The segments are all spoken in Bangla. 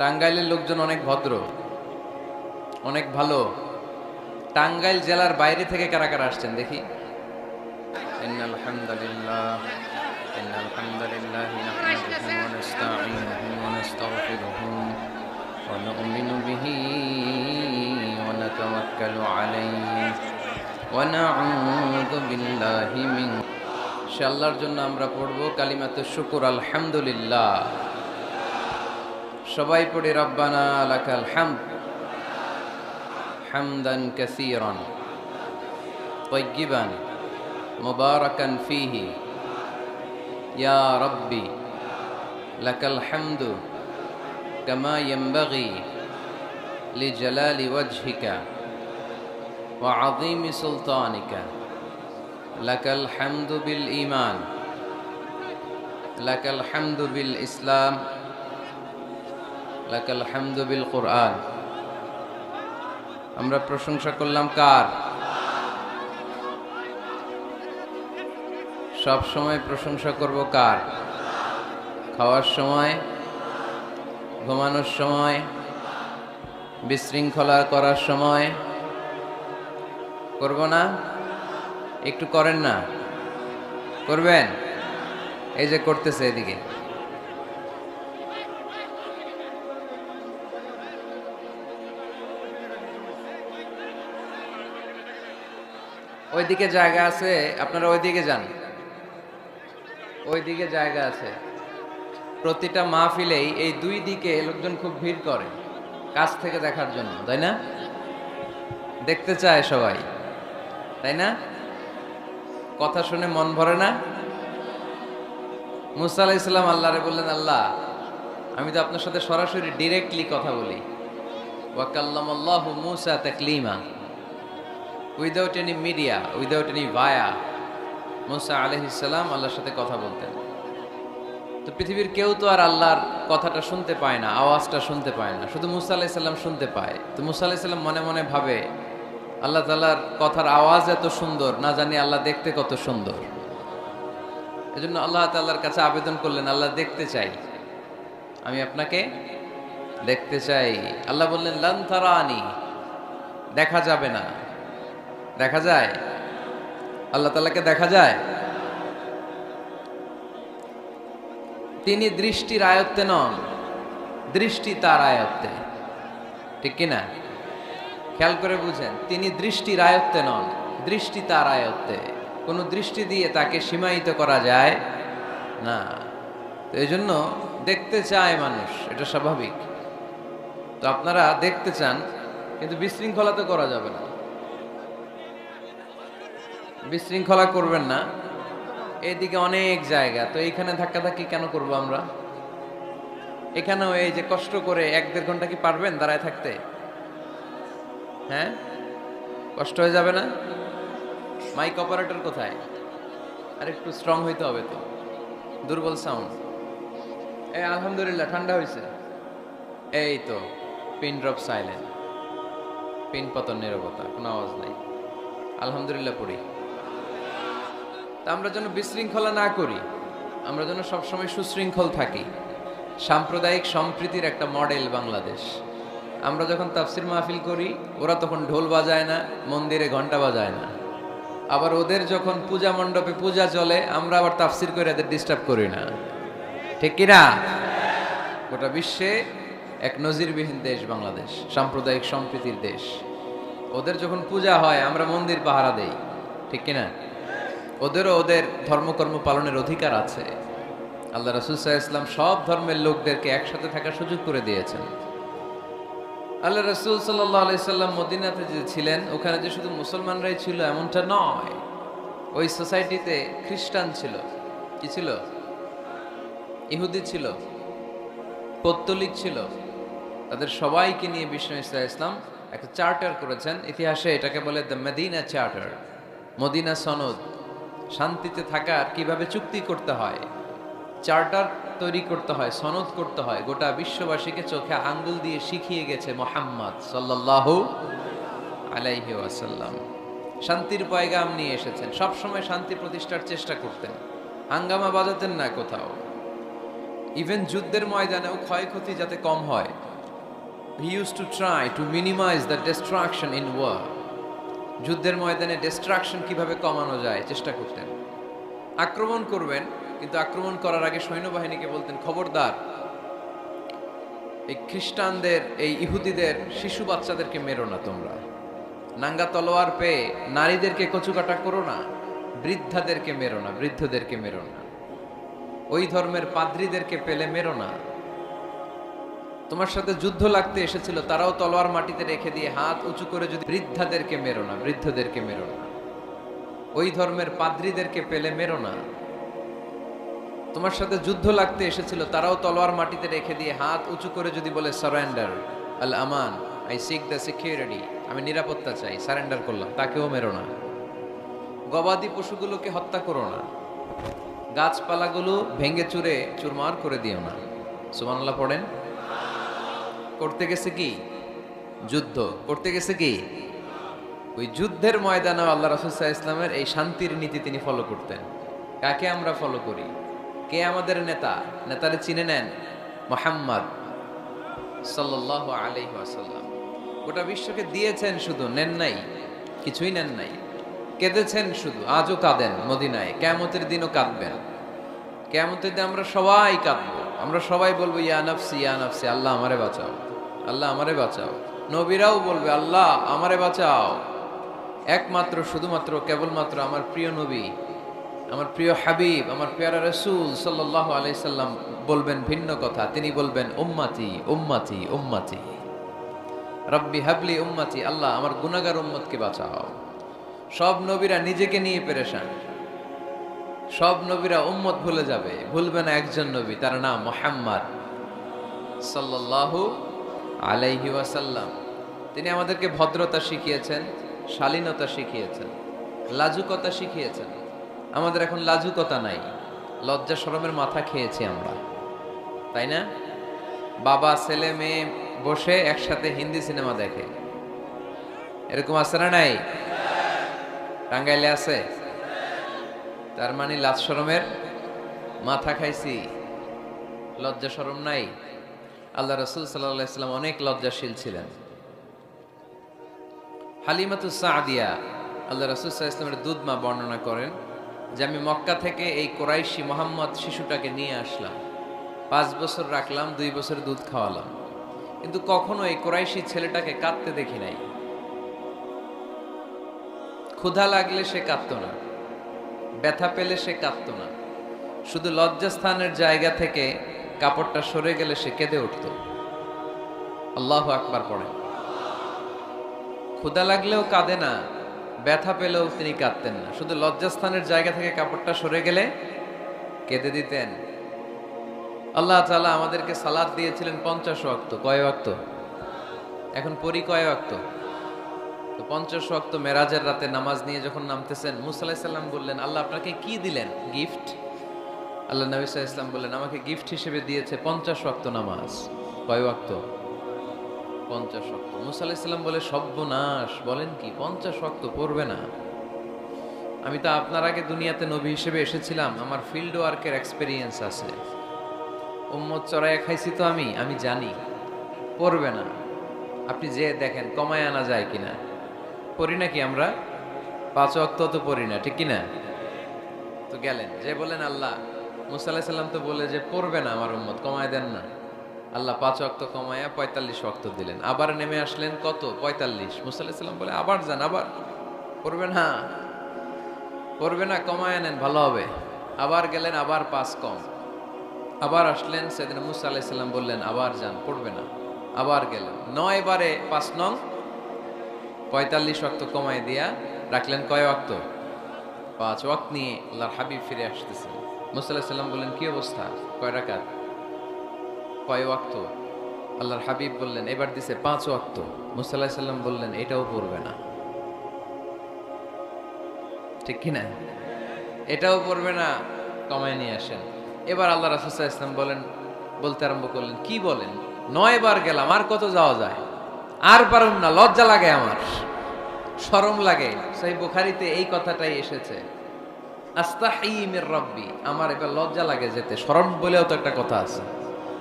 টাঙ্গাইলের লোকজন অনেক ভদ্র অনেক ভালো। টাঙ্গাইল জেলার বাইরে থেকে কারা কারা আসছেন দেখি? ইন্নাল হামদুলিল্লাহ ইন্নাল হামদুলিল্লাহ নাহমাদুহু ওয়া নাস্তাঈনুহু ওয়া নাস্তাগফিরুহু ওয়া নু'মিনু বিহি ওয়া নাতাওয়াক্কালু আলাইহি ওয়া নাউযু বিল্লাহি মিন। সে আল্লাহর জন্য আমরা পড়ব কালিমাতে শুকুর আলহামদুলিল্লাহ। সবাই পড়ি রব্বানা লাকাল হামদ হামদান কাসীরান طيبا مباركا فيه يا ربي لك الحمد كما ينبغي لجلال وجهك وعظيم سلطانك لك الحمد بالإيمان لك الحمد بالإسلام আমরা প্রশংসা করলাম কার? সব সময় প্রশংসা করব কার? খাওয়ার সময়, ঘুমানোর সময়, বিশৃঙ্খলা করার সময়। করব না? একটু করেন না? করবেন? এই যে করতেছে এদিকে। ওইদিকে জায়গা আছে, আপনারা ওইদিকে যান। ওইদিকে জায়গা আছে। প্রতিটা মাহফিলেই এই দুই দিকে লোকজন খুব ভিড় করে, কাছ থেকে দেখার জন্য, তাই না? দেখতে চায় সবাই, তাই না? কথা শুনে মন ভরে না? মুসা আলাহ ইসলাম আল্লাহরে বললেন, আল্লাহ, আমি তো আপনার সাথে সরাসরি ডিরেক্টলি কথা বলি। ওয়াকাল্লাম আল্লাহ মুসা তাকলিমা। Without any media without any via মুসা আলহিসাল্লাম আল্লাহর সাথে কথা বলতেন। তো পৃথিবীর কেউ তো আর আল্লাহর কথাটা শুনতে পায় না, আওয়াজটা শুনতে পায় না, শুধু মুসা আলাহিসাল্লাম শুনতে পায়। তো মুসা আলাহিসাল্লাম মনে মনে ভাবে, আল্লাহ তাল্লাহর কথার আওয়াজ এত সুন্দর, না জানি আল্লাহ দেখতে কত সুন্দর। এজন্য আল্লাহ তাল্লাহর কাছে আবেদন করলেন, আল্লাহ দেখতে চাই। আমি আপনাকে দেখতে চাই। আল্লাহ বললেন, লান দেখা যাবে না। দেখা যায়? আল্লাহ তালাকে দেখা যায়? তিনি দৃষ্টির আয়ত্তে নন, দৃষ্টি তার আয়ত্তে। ঠিক কিনা খেয়াল করে বুঝেন, তিনি দৃষ্টির আয়ত্তে নন, দৃষ্টি তার আয়ত্তে। কোনো দৃষ্টি দিয়ে তাকে সীমায়িত করা যায় না। তো এই জন্য দেখতে চায় মানুষ, এটা স্বাভাবিক। তো আপনারা দেখতে চান, কিন্তু বিশৃঙ্খলা তো করা যাবে না। বিশৃঙ্খলা করবেন না। এদিকে অনেক জায়গা। তো এইখানে ধাক্কাধাক্কি কেন করব আমরা? এখানেও এই যে কষ্ট করে এক দেড় ঘণ্টা কি পারবেন দাঁড়ায় থাকতে? হ্যাঁ? কষ্ট হয়ে যাবে না? মাইক অপারেটর কোথায়? আর একটু স্ট্রং হইতে হবে তো। দুর্বল সাউন্ড এই আলহামদুলিল্লাহ, ঠান্ডা হয়েছে এই তো পিন ড্রপ সাইলেন্ট পিন পতন নিরবতা, কোনো আওয়াজ নাই। আলহামদুলিল্লাহ পড়ি। তা আমরা যেন বিশৃঙ্খলা না করি, আমরা যেন সবসময় সুশৃঙ্খল থাকি। সাম্প্রদায়িক সম্প্রীতির একটা মডেল বাংলাদেশ। আমরা যখন তাফসির মাহফিল করি, ওরা তখন ঢোল বাজায় না, মন্দিরে ঘণ্টা বাজায় না। আবার ওদের যখন পূজা মণ্ডপে পূজা চলে, আমরা আবার তাফসির করে এদের ডিস্টার্ব করি না। ঠিক কিনা গোটা বিশ্বে এক নজিরবিহীন দেশ বাংলাদেশ, সাম্প্রদায়িক সম্প্রীতির দেশ। ওদের যখন পূজা হয়, আমরা মন্দির পাহারা দেই। ঠিক কিনা ওদেরও ওদের ধর্মকর্ম পালনের অধিকার আছে। আল্লাহ রসুল্লাহ ইসলাম সব ধর্মের লোকদেরকে একসাথে থাকার সুযোগ করে দিয়েছেন। আল্লাহ রসুল সাল্লাহ আলাইসাল্লাম মদিনাতে যে ছিলেন, ওখানে যে শুধু মুসলমানরাই ছিল এমনটা নয়, ওই সোসাইটিতে খ্রিস্টান ছিল। কি ছিল? ইহুদি ছিল, পত্তলিক ছিল। তাদের সবাইকে নিয়ে বিষ্ণু ইসলাম ইসলাম একটা চার্টার করেছেন। ইতিহাসে এটাকে বলে দ্য মেদিনা চার্টার, মদিনা সনদ। শান্তিতে থাকার কীভাবে চুক্তি করতে হয়। চার্টার তৈরি করতে হয়, সনদ করতে হয়। গোটা বিশ্ববাসীকে চোখে আঙ্গুল দিয়ে শিখিয়ে গেছে মোহাম্মদ সাল্লাল্লাহু আলাইহি ওয়াসাল্লাম। শান্তির পয়গাম নিয়ে এসেছেন। সবসময় শান্তি প্রতিষ্ঠার চেষ্টা করতেন। হাঙ্গামা বাজাতেন না কোথাও। ইভেন যুদ্ধের ময়দানেও ক্ষয়ক্ষতি যাতে কম হয় he use to try to minimize the destruction in war যুদ্ধের ময়দানে ডিস্ট্রাকশন কীভাবে কমানো যায়, চেষ্টা করতেন। আক্রমণ করবেন, কিন্তু আক্রমণ করার আগে সৈন্যবাহিনীকে বলতেন, খবরদার, এই খ্রিস্টানদের, এই ইহুদিদের শিশু বাচ্চাদেরকে মেরো না তোমরা। নাঙ্গা তলোয়ার পেয়ে নারীদেরকে কচুকাটা করো না, বৃদ্ধাদেরকে মেরো না, বৃদ্ধদেরকে মেরো না। ওই ধর্মের পাদ্রীদেরকে পেলে মেরো না। তোমার সাথে যুদ্ধ লাগতে এসেছিল, তারাও তলোয়ার মাটিতে রেখে দিয়ে হাত উঁচু করে যদি বৃদ্ধাদেরকে মেরো না, বৃদ্ধদেরকে মেরো না। ওই ধর্মের পাদ্রীদেরকে পেলে মেরো না। তোমার সাথে যুদ্ধ লাগতে এসেছিল, তারাও তলোয়ার মাটিতে রেখে দিয়ে হাত উঁচু করে যদি বলে সারেন্ডার আল আমান আই সিক দ্য সিকিউরিটি আমি নিরাপত্তা চাই সারেন্ডার করলাম, তাকেও মেরো না। গবাদি পশুগুলোকে হত্যা করো না। গাছপালাগুলো ভেঙে চুরে চুরমার করে দিও না। সুমানাল্লাহ পড়েন। করতে গেছে কি? যুদ্ধ। করতে গেছে কি? ওই যুদ্ধের ময়দানে আল্লাহ রাসুসাহ ইসলামের এই শান্তির নীতি তিনি ফলো করতেন। কাকে আমরা ফলো করি? কে আমাদের নেতা? নেতারে চিনে নেন মোহাম্মদ সাল্লাহ ওয়াসাল্লাম। গোটা বিশ্বকে দিয়েছেন শুধু, নেন নাই, কিছুই নেন নাই। কেঁদেছেন শুধু, আজও কাঁদেন মদিনায় কেমতের দিনও কাঁদবেন। কেমতের দিন আমরা সবাই কাঁদবো। আমরা সবাই বলব, ইয়া নফসি, ইয়া আল্লাহ আমারে বাঁচাও। আল্লাহ আমারে বাঁচাও। নবীরাও বলবে, আল্লাহ আমারে বাঁচাও। একমাত্র, শুধুমাত্র, কেবলমাত্র আমার প্রিয় নবী, আমার প্রিয় হাবিব, আমার পেয়ারা রসুল সাল্লাহ আলাইসাল্লাম বলবেন ভিন্ন কথা। তিনি বলবেন, উম্মাতি উম্মাতি উম্মাতি। রব্বি হাবলি উম্মাতি, আল্লাহ আমার গুনাগার উম্মতকে বাঁচাও। সব নবীরা নিজেকে নিয়ে পেরেশান। সব নবীরা উম্মত ভুলে যাবে। ভুলবে না একজন নবী, তার নাম মোহাম্মদ সাল্লাল্লাহু আলাইহি ওয়াসাল্লাম। তিনি আমাদেরকে ভদ্রতা শিখিয়েছেন, শালীনতা শিখিয়েছেন, লাজুকতা শিখিয়েছেন। আমাদের এখন লাজুকতা নাই, লজ্জা শরমের মাথা খেয়েছি আমরা। তাই না? বাবা, ছেলে, মেয়ে বসে একসাথে হিন্দি সিনেমা দেখে। এরকম আছে না নাই? টাঙ্গাইলে আছে? তার মানে লাজ শরমের মাথা খাইছি। লজ্জা শরম নাই? আল্লাহ রসুল সাল্লাহ ইসলাম অনেক লজ্জাশীল ছিলেন। হালিমাতু সাদিয়া, আল্লাহ রসুল সাল্লাহ ইসলামের দুধ মা বর্ণনা করেন যে, আমি মক্কা থেকে এই কোরাইশি মোহাম্মদ শিশুটাকে নিয়ে আসলাম। পাঁচ বছর রাখলাম, দুই বছর দুধ খাওয়ালাম। কিন্তু কখনো এই কোরাইশি ছেলেটাকে কাঁদতে দেখি নাই। ক্ষুধা লাগলে সে কাঁদতো না, ব্যথা পেলে সে কাঁদতো না। শুধু লজ্জাস্থানের জায়গা থেকে কাপড়টা সরে গেলে সে কেঁদে উঠত। আল্লাহ আকবার পড়ে। ক্ষুদা লাগলেও কাঁদে না, ব্যথা পেলেও তিনি কাঁদতেন না। শুধু লজ্জাস্থানের জায়গা থেকে কাপড়টা সরে গেলে কেঁদে দিতেন। আল্লাহ তালা আমাদেরকে সালাদ দিয়েছিলেন পঞ্চাশ ওয়াক্ত। কয় ওয়াক্ত? এখন পরি কয় ওয়াক্ত? তো পঞ্চাশ ওয়াক্ত মেরাজের রাতে নামাজ নিয়ে যখন নামতেছেন মুসাল্লাম বললেন, আল্লাহ আপনাকে কি দিলেন? গিফট? আল্লাহ নবী ইসলাম বললেন, আমাকে গিফট হিসেবে দিয়েছে পঞ্চাশ ওয়াক্ত নামাজ। কয় ওয়াক্ত? পঞ্চাশ ওয়াক্ত। মুসা আলাইসাল্লাম বলে সব্যনাশ বলেন কি, পঞ্চাশ ওয়াক্ত পড়বে না। আমি তো আপনার আগে দুনিয়াতে নবী হিসেবে এসেছিলাম, আমার ফিল্ড ওয়ার্কের এক্সপিরিয়েন্স আছে। উম্মত চড়াইয়া খাইছি তো আমি আমি জানি, পড়বে না। আপনি যে দেখেন, কমায় আনা যায় কিনা। পড়ি নাকি আমরা? পাঁচ অক্ত তো পড়ি না, ঠিক কিনা? তো গেলেন, যে বলেন আল্লাহ মুসা আলাহিসাল্লাম তো বলে যে, পড়বে না আমার উম্মত, কমায় দেন না। আল্লাহ পাঁচ অক্ত কমায়া পঁয়তাল্লিশ অক্ত দিলেন। আবার নেমে আসলেন কত? পঁয়তাল্লিশ। মুসা আলাহিসাল্লাম বলে, আবার যান, আবার। পড়বে না। পড়বে না, কমায় নেন, ভালো হবে। আবার গেলেন, আবার পাঁচ কম। আবার আসলেন, সেদিন মুসা আলাহিসাল্লাম বললেন, আবার যান, পড়বে না। আবার গেলেন। নয় বারে পাঁচ নং, পঁয়তাল্লিশ অক্ত কমায় দিয়া রাখলেন কয় অক্ত পাঁচ ওয়াক্ত নিয়ে আল্লাহর হাবিব ফিরে আসতেছেন। মুসাল্লাহ সাল্লাম বললেন, কি অবস্থা? কয় রাকাত? কয় ওয়াক্ত? আল্লাহর হাবিব বললেন, এবার দিছে পাঁচ ওয়াক্ত। মুসাল্লাহ সাল্লাম বললেন, এটাও পড়বে না। ঠিক কিনা এটাও পড়বে না। কমায় নিয়ে আসেন। এবার আল্লাহ রাসুসাহ ইসলাম বলেন, বলতে আরম্ভ করলেন, কি বলেন? নয় বার গেলাম, আর কত যাওয়া যায়? আর পারুন না, লজ্জা লাগে আমার সরম লাগে। সেই বুখারিতে এই কথাটাই এসেছে। আস্তাহিমের রব্বি। আমার এবার লজ্জা লাগে যেতে। স্মরণ বলেও তো একটা কথা আছে।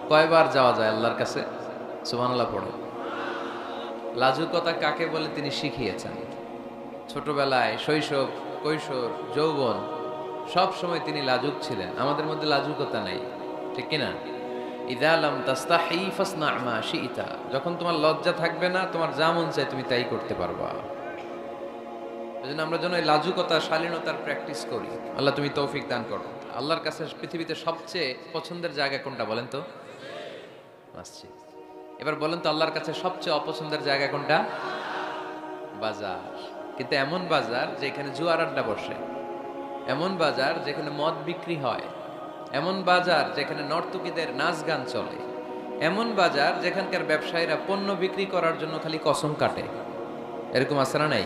কয়বার যাওয়া যায় আল্লাহর কাছে? সুবহানাল্লাহ পড়ে। লাজুকতা কাকে বলে তিনি শিখিয়েছেন। ছোটবেলায় শৈশব, কৈশোর, যৌবন, সব সময় তিনি লাজুক ছিলেন। আমাদের মধ্যে লাজুকতা নেই। ঠিক কিনা ইদালাম তাস্তাহি ফাসনা মা শিইতা যখন তোমার লজ্জা থাকবে না, তোমার যা মন চায় তুমি তাই করতে পারবা। এজন্য আমরা যেন এই লাজুকতা, শালীনতার প্র্যাকটিস করি। আল্লাহ তুমি তৌফিক দান করো। আল্লাহর কাছে পৃথিবীতে সবচেয়ে পছন্দের জায়গা কোনটা বলেন তো? মসজিদ এবার বলেন তো আল্লাহর কাছে সবচেয়ে অপছন্দের জায়গা কোনটা? বাজার। কিন্তু এমন বাজার যেখানে জুয়ার আড্ডা বসে। এমন বাজার যেখানে মদ বিক্রি হয়। এমন বাজার যেখানে নর্তকীদের নাচ গান চলে। এমন বাজার যেখানকার ব্যবসায়ীরা পণ্য বিক্রি করার জন্য খালি কসম কাটে। এরকম না নাই?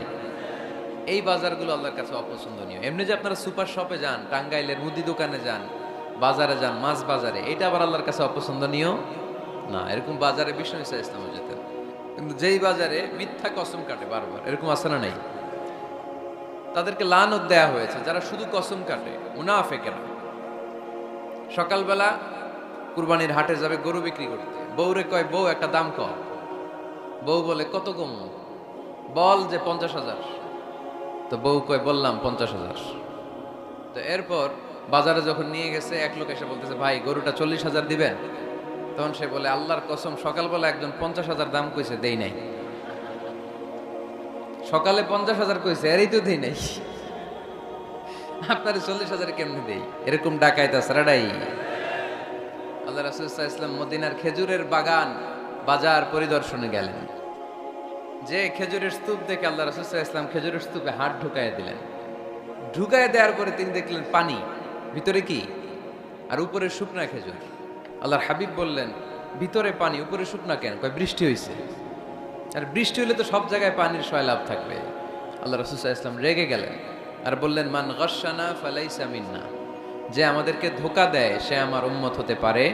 এই বাজারগুলো আল্লাহর কাছে অপছন্দনীয়। এমনি যে আপনারা সুপার শপে যান, টাঙ্গাইলের মুদি দোকানে যান, বাজারে যান, মাছ বাজারে, এটা আবার আল্লাহর কাছে অপছন্দনীয়? না, এরকম বাজারে বিষ্ণু ইসা ইসলাম যেতেন। কিন্তু যেই বাজারে মিথ্যা কসম কাটে বারবার, এরকম আছে না নাই? তাদেরকে লানত দেয়া হয়েছে, যারা শুধু কসম কাটে, মুনাফেকেরা। সকালবেলা কুরবানির হাটে যাবে গরু বিক্রি করতে। বউরে কয়, বউ, একটা দাম কর। বউ বলে, কত কম? বল যে পঞ্চাশ হাজার। তো বউ কয়, বললাম পঞ্চাশ হাজার। তো এরপর বাজারে যখন নিয়ে গেছে, এক লোক এসে বলতেছে, ভাই, গরুটা চল্লিশ হাজার দিবেন তখন সে বলে, আল্লাহর কসম, সকালবেলা একজন পঞ্চাশ হাজার দাম কইছে, দেই নাই। সকালে পঞ্চাশ হাজার কইছে, এরই তো দেই নাই। আপনার চল্লিশ হাজার কেমনি দেই? এরকম ডাকাইতে সারাডাই আল্লাহ রাসুল্লাহ ইসলাম মদিনার খেজুরের বাগান বাজার পরিদর্শনে গেলেন। যে খেজুরের স্তূপ দেখে আল্লাহ রাসুল্লাহ ইসলাম খেজুরের স্তূপে হাত ঢুকায় দিলেন। ঢুকায় দেওয়ার পরে তিনি দেখলেন পানি। ভিতরে কি? আর উপরে শুকনা খেজুর। আল্লাহর হাবিব বললেন, ভিতরে পানি, উপরে শুকনা কেন? কয়, বৃষ্টি হয়েছে আর বৃষ্টি হলে তো সব জায়গায় পানির সয়লাভ থাকবে। আল্লাহ রসুল্লাহ ইসলাম রেগে গেলেন আর বললেন, মান গসানা ফালাইসা মিন্না। যে আমাদেরকে ধোকা দেয়, সে আমার উম্মত হতে পারে।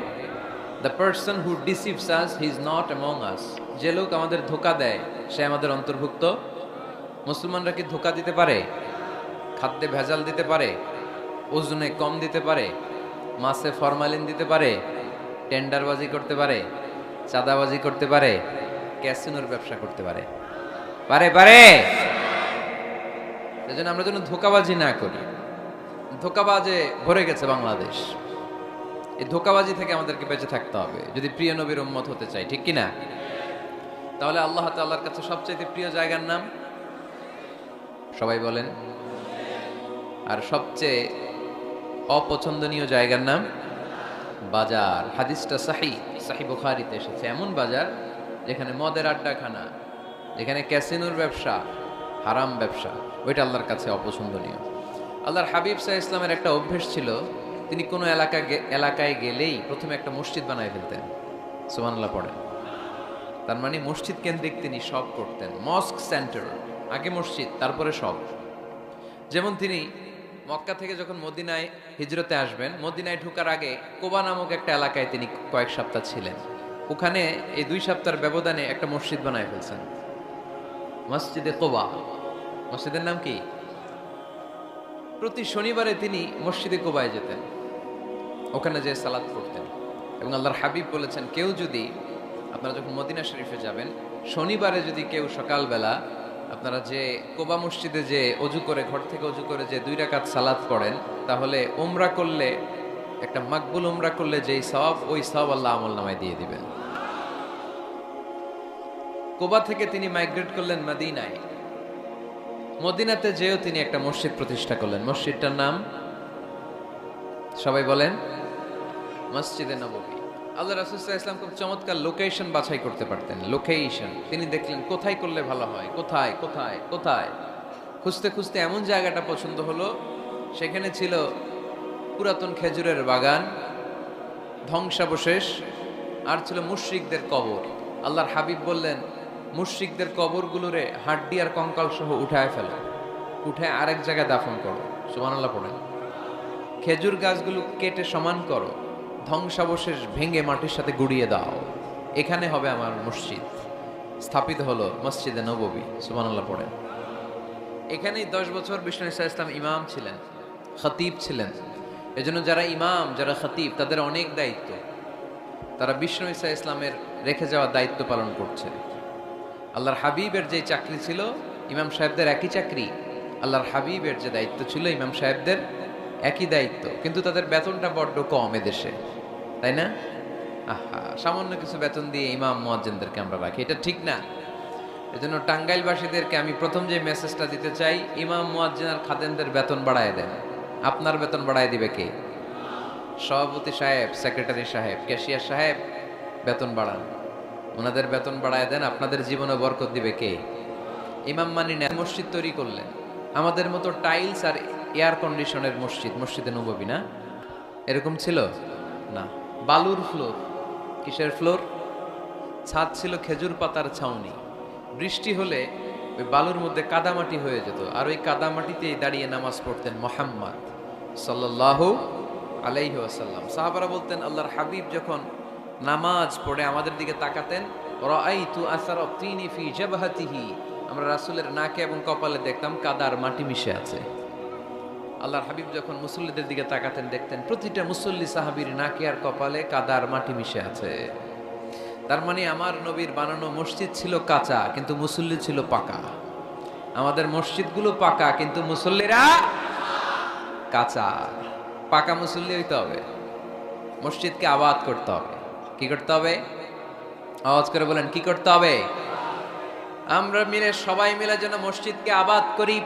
The person who deceives us he is not among us যে লোক আমাদের ধোকা দেয়, সে আমাদের অন্তর্ভুক্ত। মুসলমানরা কি ধোকা দিতে পারে? খাদ্যে ভেজাল দিতে পারে? ওজনে কম দিতে পারে? মাছে ফরমালিন দিতে পারে? টেন্ডারবাজি করতে পারে? চাঁদাবাজি করতে পারে? ক্যাসিনোর ব্যবসা করতে পারে? পারে পারে! সেজন্য আমরা যেন ধোকাবাজি না করি। ধোকাবাজে ভরে গেছে বাংলাদেশ। এই ধোকাবাজি থেকে আমাদেরকে বেঁচে থাকতে হবে। যদি প্রিয় নবীর উম্মত হতে চাই, ঠিক কি না তাহলে আল্লাহ তাল্লাহর কাছে সবচাইতে প্রিয় জায়গার নাম? সবাই বলেন। আর সবচেয়ে অপছন্দনীয় জায়গার নাম? বাজার। হাদিসটা সাহি সাহি বুখারিতে এসেছে। এমন বাজার যেখানে মদের আড্ডাখানা, যেখানে ক্যাসিনোর ব্যবসা, হারাম ব্যবসা, ওইটা আল্লাহর কাছে অপছন্দনীয়। আল্লাহর হাবিব সাহা ইসলামের একটা অভ্যেস ছিল তিনি কোনো এলাকা এলাকায় গেলেই প্রথমে একটা মসজিদ বানায় ফেলতেন। সুবহানাল্লাহ পড়েন। তার মানে মসজিদ কেন্দ্রিক তিনি সব করতেন। মস্ক সেন্টার, আগে মসজিদ, তারপরে সব। যেমন তিনি মক্কা থেকে যখন মদিনায় হিজরতে আসবেন, মদিনায় ঢোকার আগে কোবা নামক একটা এলাকায় তিনি কয়েক সপ্তাহ ছিলেন। ওখানে এই দুই সপ্তাহের ব্যবধানে একটা মসজিদ বানায় ফেলছেন। মসজিদে কোবা। মসজিদের নাম কি? প্রতি শনিবারে তিনি মসজিদে কোবায় যেতেন। ওখানে যে সালাত পড়তেন। এবং আল্লাহর হাবিব বলেছেন, কেউ যদি আপনারা যখন মদিনা শরীফে যাবেন, শনিবারে যদি কেউ সকালবেলা আপনারা যে কোবা মসজিদে যে অজু করে, ঘর থেকে অজু করে যে দুই রাকাত সালাত পড়েন, তাহলে উমরা করলে, একটা মাকবুল ওমরা করলে যেই সব ওই সব আল্লাহ আমল নামায় দিয়ে দিবেন। কোবা থেকে তিনি মাইগ্রেট করলেন মদিনায়। মদিনাতে যেও তিনি একটা মসজিদ প্রতিষ্ঠা করলেন। মসজিদটার নাম সবাই বলেন, মসজিদে নববী আল্লাহ রাসুল্লাহ ইসলাম খুব চমৎকার লোকেশন বাছাই করতে পারতেন লোকেশন তিনি দেখলেন, কোথায় করলে ভালো হয়? কোথায় কোথায় কোথায়? খুঁজতে খুঁজতে এমন জায়গাটা পছন্দ হলো, সেখানে ছিল পুরাতন খেজুরের বাগান, ধ্বংসাবশেষ, আর ছিল মুশরিকদের কবর। আল্লাহর হাবিব বললেন, মুশরিকদের কবরগুলোরে হাড্ডি আর কঙ্কাল সহ উঠায় ফেলো, উঠে আরেক জায়গায় দাফন করো। সুবহানাল্লাহ পড়েন। খেজুর গাছগুলো কেটে সমান করো, ধ্বংসাবশেষ ভেঙে মাটির সাথে গুড়িয়ে দাও। এখানে হবে আমার মসজিদ। স্থাপিত হলো মসজিদে নববী, সুবহানাল্লাহ পড়েন। এখানেই দশ বছর বিষ্ণু ইসা ইসলাম ইমাম ছিলেন, খতিব ছিলেন। এজন্য যারা ইমাম, যারা খতিব, তাদের অনেক দায়িত্ব। তারা বিষ্ণু ইসা ইসলামের রেখে যাওয়া দায়িত্ব পালন করছে। আল্লাহর হাবিবের যে চাকরি ছিল, ইমাম সাহেবদের একই চাকরি। আল্লাহর হাবিবের যে দায়িত্ব ছিল, ইমাম সাহেবদের একই দায়িত্ব, কিন্তু তাদের বেতনটা বড্ড কম এদেশে, তাই না? আহা, সামান্য কিছু বেতন দিয়ে ইমাম মুয়াজ্জিনদেরকে আমরা রাখি, এটা ঠিক না। এজন্য টাঙ্গাইলবাসীদেরকে আমি প্রথম যে মেসেজটা দিতে চাই, ইমাম মুয়াজ্জিন আর বেতন বাড়ায় দেন। আপনার বেতন বাড়ায় দিবে কে? সভাপতি সাহেব সেক্রেটারি সাহেব ক্যাশিয়ার সাহেব, বেতন বাড়ান। ওনাদের বেতন বাড়ায় দেন, আপনাদের জীবনে বরকত দিবে কে? ইমাম মানি মসজিদ তৈরি করলেন। আমাদের মতো টাইলস আর এয়ার কন্ডিশনের মসজিদ, মসজিদে নববী না? এরকম ছিল? না। বালুর ফ্লোর কিসের ফ্লোর ছাদ ছিল খেজুর পাতার ছাউনি। বৃষ্টি হলে ওই বালুর মধ্যে কাদামাটি হয়ে যেত। আর ওই কাদামাটিতেই দাঁড়িয়ে নামাজ পড়তেন মোহাম্মদ সাল্লাল্লাহু আলাইহি আসাল্লাম সাহাবারা বলতেন, আল্লাহর হাবিব যখন নামাজ পড়ে আমাদের দিকে তাকাতেন আমরা রাসুলের নাকে এবং কপালে দেখতাম কাদার মাটি মিশে আছে। আল্লাহর হাবিব যখন মুসল্লিদের দিকে তাকাতেন, দেখতেন প্রতিটা মুসল্লি সাহাবীর নাকে আর কপালে কাদার মাটি মিশে আছে। তার মানে আমার নবীর বানানো মসজিদ ছিল কাঁচা, কিন্তু মুসল্লি ছিল পাকা। আমাদের মসজিদগুলো পাকা, কিন্তু মুসল্লিরা কাঁচা। পাকা মুসল্লি হইতে হবে। মসজিদকে আবাদ করতে হবে। কি করতে হবে? আওয়াজ করে বলেন, কি করতে হবে? আমরা মিলে, সবাই মিলে যেন মসজিদকে আবাদ করি।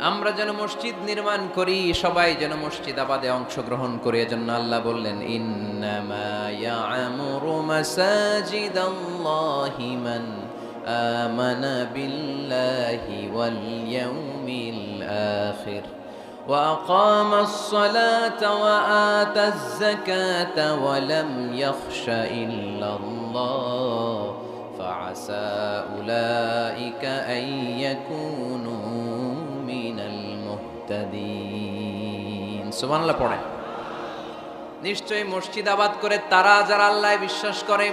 আমরা যেন মসজিদ নির্মাণ করি সবাই যেন মসজিদ আবাদে অংশগ্রহণ করি এজন্য আল্লাহ বললেন ইন্নামা ইয়ামুরু মাসাজিদাল্লাহি মান আমানা বিল্লাহি ওয়াল ইয়াউমিল আখির وأقام الصلاة وآتى الزكاة ولم يخش إلا الله فعسى أولئك أن يكونوا من মুহতাদিন সুবহানাল্লাহ, পড়ে। নিশ্চয়ই মসজিদ আবাদ করে তারা যারা আল্লাহ বিশ্বাস করে,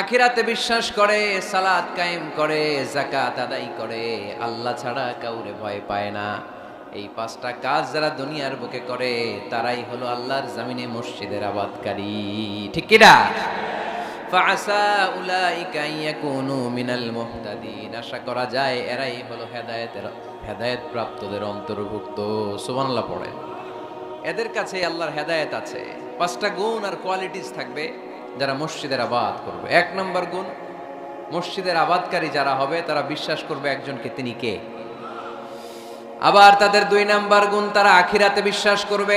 আখিরাতে বিশ্বাস করে সালাদ কায়েম করে জাকাত আদায় করে, আল্লাহ ছাড়া কাউরে ভয় পায় না। এই পাঁচটা কাজ যারা দুনিয়ার বুকে করে, তারাই হলো আল্লাহর জামিনে মসজিদের আবাদকারী। ঠিক কিনা? ফাসা উলাইকা ইয়াকুনু মিনাল মুহতাদিন। আশা করা যায় এরাই হলো হেদায়েতের হেদায়েত প্রাপ্তদের অন্তর্ভুক্ত। সুবহানাল্লাহ পড়ে এদের কাছে আল্লাহর হেদায়েত আছে। পাঁচটা গুণ আর কোয়ালিটিস থাকবে যারা মসজিদের আবাদ করবে। এক নম্বর গুণ, মসজিদের আবাদকারী যারা হবে, তারা বিশ্বাস করবে একজনকে তিনি কে? আবার তাদের দুই নাম্বার গুণ, তারা আখিরাতে বিশ্বাস করবে।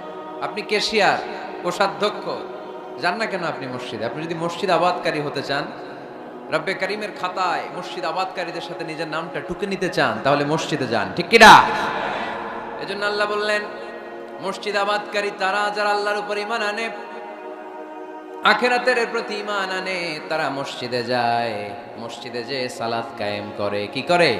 আপনি কেশিয়ার, কোষাধ্যক্ষ। যান না কেন আপনি মসজিদে? আপনি যদি মসজিদ আবাদকারী হতে চান, রব্বে করিমের খাতায় মসজিদ আবাদকারীদের সাথে নিজের নামটা টুকে নিতে চান, তাহলে মসজিদে যান। ঠিক কিনা? এজন্য আল্লাহ বললেন, মসজিদ আবাদকারী তারা যারা আল্লাহর উপর ইমান আনে, আখেরাতের প্রতি ইমান আনে, তারা মসজিদে যায়। মসজিদে যে সালাত কায়েম করে। কি করে?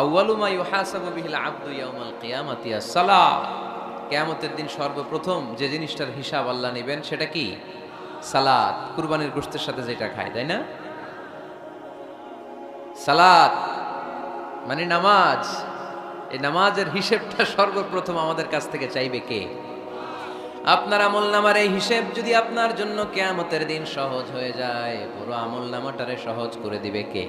আউয়ালু মা ইউহাসাবু বিহিল আবদু কিয়ামতের দিন সর্বপ্রথম যে জিনিসটার হিসাব আল্লাহ নেবেন সেটা কি? সালাত, কুরবানির গোশতের সাথে যেটা খায়, তাই না? সালাত মানে নামাজ। এই নামাজের হিসেবটা সর্বপ্রথম আমাদের কাছ থেকে চাইবে কে? আপনার আমল নামার এই হিসেব যদি আপনার জন্য কেয়ামতের দিন সহজ হয়ে যায়, পুরো আমল নামাটারে সহজ করে দিবে কে?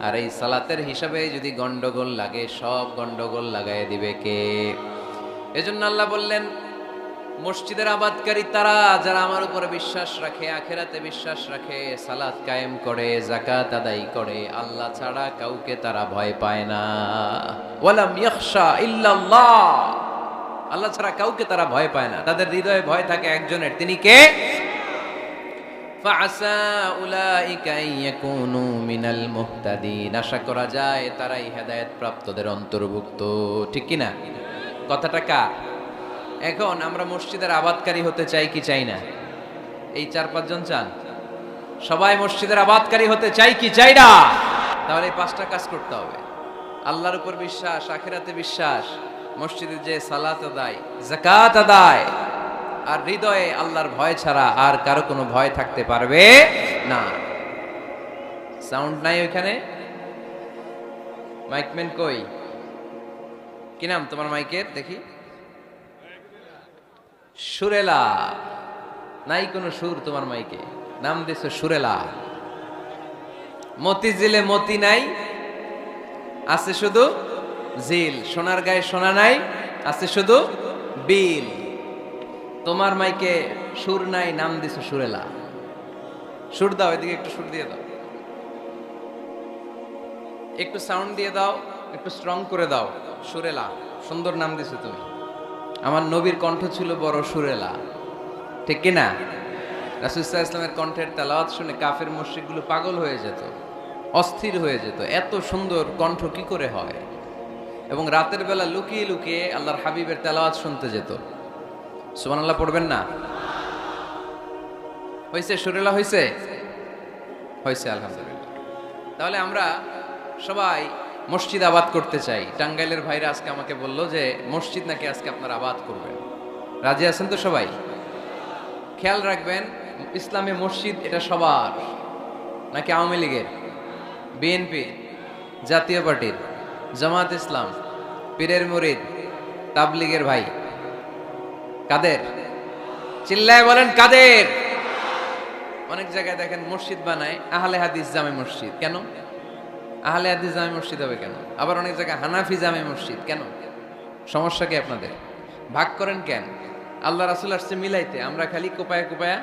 আর এই সালাতের হিসাবে যদি গন্ডগোল লাগে, সব গন্ডগোল লাগাই দিবে কে? এজন্য আল্লাহ বললেন, মসজিদের আবাদকারী তারা যারা আমার উপরে বিশ্বাস রাখে, আখেরাতে বিশ্বাস রাখে, সালাত কায়েম করে জাকাত আদায় করে, আল্লাহ ছাড়া কাউকে তারা ভয় পায় না। ওয়ালাম ইয়াখশা ইল্লাল্লাহ। আল্লাহ ছাড়া কাউকে তারা ভয় পায় না। তাদের হৃদয়ে ভয় থাকে একজনের। তিনি কে ফাআসা উলাইকা আন ইয়াকুনু মিনাল মুহতাদিন আশা করা যায় তারাই হেদায়েত প্রাপ্তদের অন্তর্ভুক্ত। ঠিক কি না কথাটা কার? এখন আমরা মসজিদের আবাদকারী হতে চাই কি চাই না? এই চার পাঁচজন চান? সবাই মসজিদের আবাদকারী হতে চাই কি চাই না? তাহলে এই পাঁচটা কাজ করতে হবে। আল্লাহর উপর বিশ্বাস, আখেরাতে বিশ্বাস, মসজিদে যে সালাত আদায় জাকাত আদায় আর হৃদয়ে আল্লাহর ভয় ছাড়া আর কারও কোনো ভয় থাকতে পারবে না। সাউন্ড নাই ওইখানে? মাইকম্যান কই? কি নাম তোমার মাইকের? দেখি। সুরেলা। নাই কোনো সুর তোমার মাইকে। নাম দিছো সুরেলা। মতি জিলে মতি নাই। আছে শুধু জিল। সোনার গায়ে সোনা নাই। আছে শুধু বিল। তোমার মাইকে সুর নাই, নাম দিছো সুরেলা। সুর দাও, এদিকে একটু সুর দিয়ে দাও। একটু সাউন্ড দিয়ে দাও, একটু স্ট্রং করে দাও, সুরেলা। সুন্দর নাম দিছো তুমি। আমার নবীর কণ্ঠ ছিল বড় সুরেলা। ঠিক কি না রাসুসাহ ইসলামের কণ্ঠের তেলাওয়াত শুনে কাফের মসজিদগুলো পাগল হয়ে যেত, অস্থির হয়ে যেত। এত সুন্দর কণ্ঠ কি করে হয়? এবং রাতের বেলা লুকিয়ে লুকিয়ে আল্লাহর হাবিবের তেলাওয়াত শুনতে যেত। সুমান আল্লাহ পড়বেন না? হয়েছে সুরেলা হয়েছে হয়েছে আলহামদুলিল্লাহ। তাহলে আমরা সবাই মসজিদ আবাদ করতে চাই। টাঙ্গাইলের ভাইরা আজকে আমাকে বলল যে, মসজিদ নাকি আজকে আপনারা আবাদ করবেন। রাজি আছেন তো সবাই? খেয়াল রাখবেন, ইসলামে মসজিদ এটা সবার। নাকি আওয়ামী লীগের? বিএনপি, জাতীয় পার্টির। জামাত ইসলাম, পীরের মুরিদ, তাবলিগের ভাই। কাদের? চিল্লায় বলেন কাদের? অনেক জায়গায় দেখেন মসজিদ বানায়, আহলে হাদিস জামে মসজিদ। কেন? আহলে হাদিস জামে মসজিদ হবে কেন? আবার অনেক জায়গায় হানাফি জামে মসজিদ। কেন? সমস্যা কি আপনাদের? ভাগ করেন কেন? আল্লাহ রাসুল আসছে মিলাইতে, আমরা খালি কোপায়া কোপায়া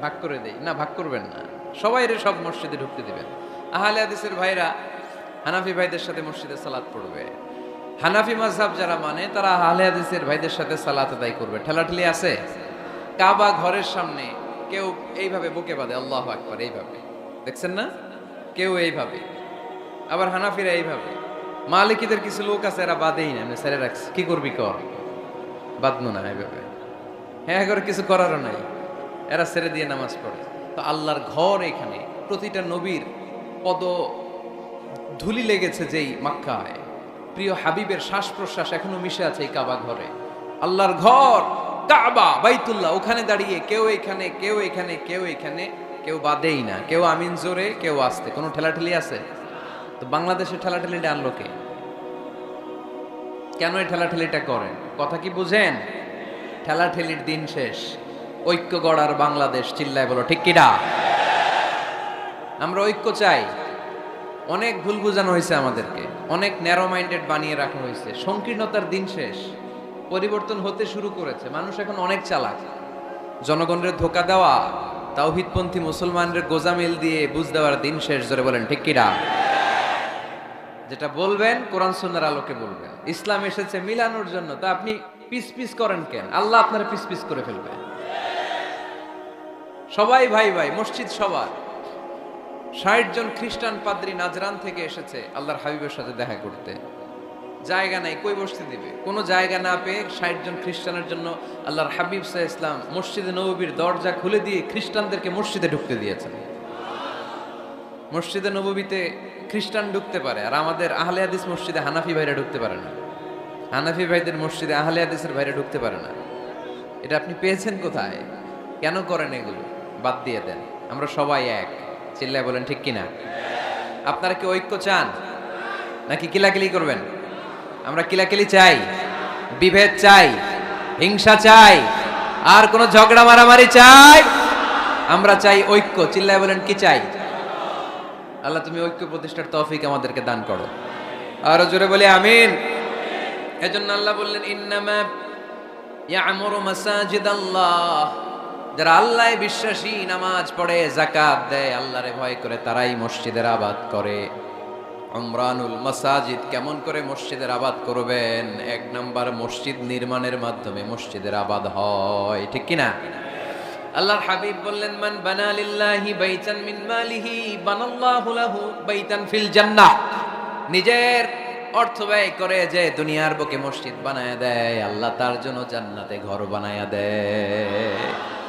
ভাগ করে দেই। না, ভাগ করবেন না। সবাই রে সব মসজিদে ঢুকতে দেবেন। আহলে হাদিসের ভাইরা, হানাফি ভাইদের সাথে মসজিদে সালাদ পড়বে। হানাফি মাযহাব যারা মানে তারা আহলে হাদিসের ভাইদের সাথে সালাত আদায় করবে। ঠেলাঠেলি আছে? কাবা ঘরের সামনে কেউ এইভাবে বুকে বাঁধে, আল্লাহ আকবার, এইভাবে। দেখছেন না? কেউ এইভাবে। আবার হানাফিরা এইভাবে। মালিকিদের কিছু লোক আছে, এরা বাদেই না। সেরে রাখছে। কি করবি কর? বাদনো না এইভাবে। হ্যাঁ করে কিছু করারও নাই। এরা ছেড়ে দিয়ে নামাজ পড়ে। তো আল্লাহর ঘর এখানে, প্রতিটা নবীর পদ ধুলি লেগেছে যেই মাক্কায়। প্রিয় হাবিবের শ্বাস প্রশ্বাস এখনও মিশে আছে এই কাবা ঘরে। আল্লাহর ঘর, কাবা, বাইতুল্লাহ, ওখানে দাঁড়িয়ে কেউ এখানে কেউ এখানে কেউ এখানে, কেউ বাদেই না, কেউ আমিন জোরে, কেউ আসতে। কোনো ঠেলাঠেলি আছে? তো বাংলাদেশে ঠেলাঠেলিটা আনলো কে? কেন এই ঠেলাঠেলিটা করেন? কথা কি বুঝেন? ঠেলাঠেলির দিন শেষ। ঐক্য গড়ার বাংলাদেশ, চিল্লায় বলো, ঠিক কিনা আমরা ঐক্য চাই। অনেক ভুল বোঝানো হয়েছে আমাদেরকে। অনেক ন্যারো মাইন্ডেড বানিয়ে রাখা হয়েছে। সংকীর্ণতার দিন শেষ। পরিবর্তন হতে শুরু করেছে। মানুষ এখন অনেক চালাক। জনগণের ধোকা দেওয়া, তাওহিদপন্থী মুসলমানদের গোজামিল দিয়ে বুঝ দেওয়ার দিন শেষ ধরে বলেন, ঠিক কিনা? যেটা বলবেন, কোরআন সুন্নার আলোকে বলবেন। ইসলাম এসেছে মিলানোর জন্য। তা আপনি পিস পিস করেন কেন? আল্লাহ আপনার পিস পিস করে ফেলবে। সবাই ভাই ভাই, মসজিদ সবার। ষাট জন খ্রিস্টান পাদ্রী নাজরান থেকে এসেছে আল্লাহর হাবিবের সাথে দেখা করতে। জায়গা নাই, কই বসতে দিবে? কোনো জায়গা না পেয়ে ষাট জন খ্রিস্টানের জন্য আল্লাহর হাবিব সাহ ইসলাম মসজিদে নবীর দরজা খুলে দিয়ে খ্রিস্টানদেরকে মসজিদে ঢুকতে দিয়েছেন। মসজিদে নবীতে খ্রিস্টান ঢুকতে পারে, আর আমাদের আহলে হাদিস মসজিদে হানাফি ভাইরা ঢুকতে পারে না। হানাফি ভাইদের মসজিদে আহলে হাদিসের ভাইরা ঢুকতে পারে না। এটা আপনি পেয়েছেন কোথায়? কেন করেন এগুলো? বাদ দিয়ে দেন। আমরা সবাই এক। চিল্লায় বলেন, ঠিক কিনা? আপনারা কি ঐক্য চান? নাকি কিলাকিলি করবেন? আমরা কিলাকিলি চাই, বিভেদ চাই, হিংসা চাই, আর কোন ঝগড়া মারামারি চাই। আমরা চাই ঐক্য। চিল্লায় বলেন, কি চাই? আল্লাহ, তুমি ঐক্য প্রতিষ্ঠার তৌফিক আমাদেরকে দান করো। আরও জোরে বলি, আমিন। এজন্য আল্লাহ বললেন, ইন্নামা ইয়ামুরু মাসাজিদ আল্লাহ যারা আল্লাহ বিশ্বাসী, নামাজ পড়ে জাকাত দেয়, আল্লাহরে ভয় করে তারাই মসজিদের আবাদ করে। উমরানুল মাসাজিদ কেমন করে মসজিদের আবাদ করবেন? এক নাম্বার মসজিদ নির্মাণের মাধ্যমে মসজিদের আবাদ হয়, ঠিক কিনা? আল্লাহর হাবিব বললেন, মান বানা লিল্লাহি বাইতান মিন মালিহি, বানাল্লাহু লাহু বাইতান ফিল জান্নাহ। নিজের অর্থ ব্যয় করে যে দুনিয়ার বুকে মসজিদ বানায় দেয়, আল্লাহ তার জন্য জান্নাতে ঘর বানায় দেয়।